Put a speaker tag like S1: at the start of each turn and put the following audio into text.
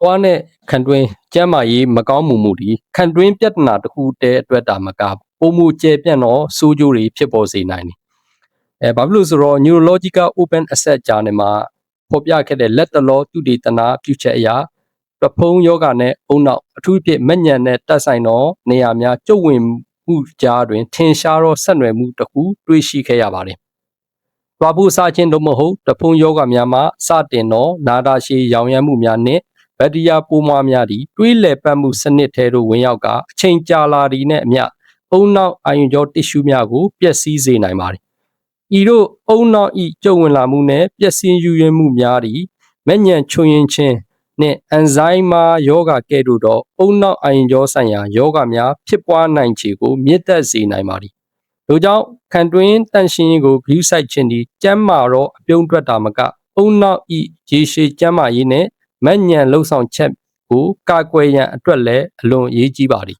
S1: သွားနဲ့ခံတွင်းကျမ်းမာရေးမကောင်းမှုမှုဒီခံတွင်းပြဿနာတစ်ခုတည်းအတွက်တာမကပုံမှုကျဲပြန့်တော့စိုးကျိုးတွေဖြစ်ပေါ်စေနိုင်တယ်အဲဘာဖြစ်လို့ဆိုတော့ neurological open access journal မှာဖော်ပြခဲ့တဲ့လက်တလောသူတေသနာပြုချက်အရာပဖုံးယောဂနဲ့အုံနောက်အထူးဖြင့်မညံနဲ့တက်ဆိုင်သောနေရာများကျုပ်ဝင်မှုကြားတွင်ထင်ရှားသောဆက်နွယ်မှုတစ်ခုတွေ့ရှိခဲ့ရပါတယ်။သွားဖို့စားခြင်းတို့မဟုတ်တဖုံယောဂများမှာစတင်သောနာတာရှည်ရောင်ရမ်းမှုများနှင့် ဘက်တီးရီးယားပိုးမွှားများသည်တွေးလည်ပတ်မှုစနစ်ထဲသို့ဝင်ရောက်ကအချိန်ကြာလာသည်နှင့်အမျှအုံနောက်အာယုံကြောတစ်ရှူးများကိုပျက်စီးစေနိုင်ပါသည်။ဤသို့အုံနောက်ဤကျုပ်ဝင်လာမှုနှင့်ပျက်စီးယူရင်းမှုများသည်မဲ့ညံချွင်ရင်ချင်းနှင့်အန်ဇိုင်းမာယောဂကဲ့သို့သောအုံနောက်အာယုံကြောဆိုင်ရာယောဂများဖြစ်ပွားနိုင်ခြေကိုမြင့်တက်စေနိုင်ပါသည်။ထို့ကြောင့်ခံတွင်းတန့်ရှင်းရေးကိုဂရုစိုက်ခြင်းသည်ကျမ်းမာသောအပြုံးတွက်တာမကအုံနောက်ဤရေရှည်ကျမ်းမာရေးနှင့် မညံလှုပ်ဆောင်ချက်ကိုကာကွယ်ရန်အတွက်လည်းအလွန်အရေးကြီးပါသည်